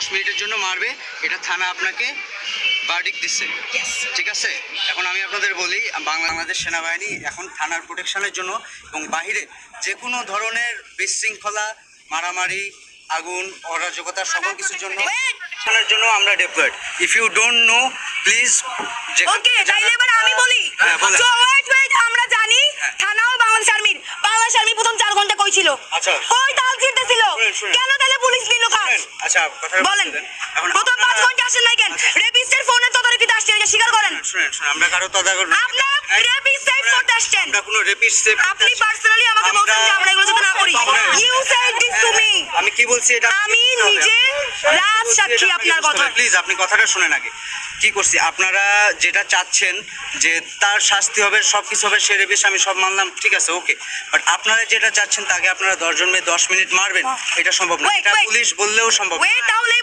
দশ মিনিটের জন্য মারবে এটা থানা আপনাকে বার্ডিক দিচ্ছে ঠিক আছে এখন আমি আপনাদের বলি বাংলাদেশ সেনাবাহিনী এখন থানার প্রোটেকশনের জন্য এবং বাহিরে যে কোনো ধরনের বিশৃঙ্খলা মারামারি আগুন অরাজকতা সকল কিছুর জন্য Wait! জন্য আমরা deployed if you don't know please okay তাইলে এবার আমি বলি। So, wait, wait, আমরা জানি হ্যাঁ। থানাও বাংলাদেশ আর্মির বাংলাদেশ আর্মি প্রথম চার ঘণ্টা কই ছিল আচ্ছা। কই তাল শুনেন। কেন তাহলে আচ্ছা কথা বলেন। এখন প্রথম পাঁচ আপনারা- ঘণ্টা আসেন নাই কেন? রেপিস্টের ফোনে তদারকিতে আসছেন এটা স্বীকার করেন। শুনেন শুনেন আমরা কারও তদারক আপনারা রেপিস্ট সেভ করতে আসছেন। আমরা কোনো রেপিস্ট সেভ আপনি পার্সোনালি আমাকে you said this to me আমি কি বলছি এটা? আমি নিজে রাজ সাক্ষী আপনার কথা। প্লিজ আপনি কথাটা শুনেন আগে। কি করছি? আপনারা যেটা চাচ্ছেন যে তার শাস্তি হবে সব কিছু হবে সে বেশ আমি সব মানলাম ঠিক আছে ওকে বাট আপনারা যেটা চাচ্ছেন তাকে আপনারা দশজন মেয়ে দশ মিনিট মারবেন এটা সম্ভব না। এটা পুলিশ বললেও সম্ভব না।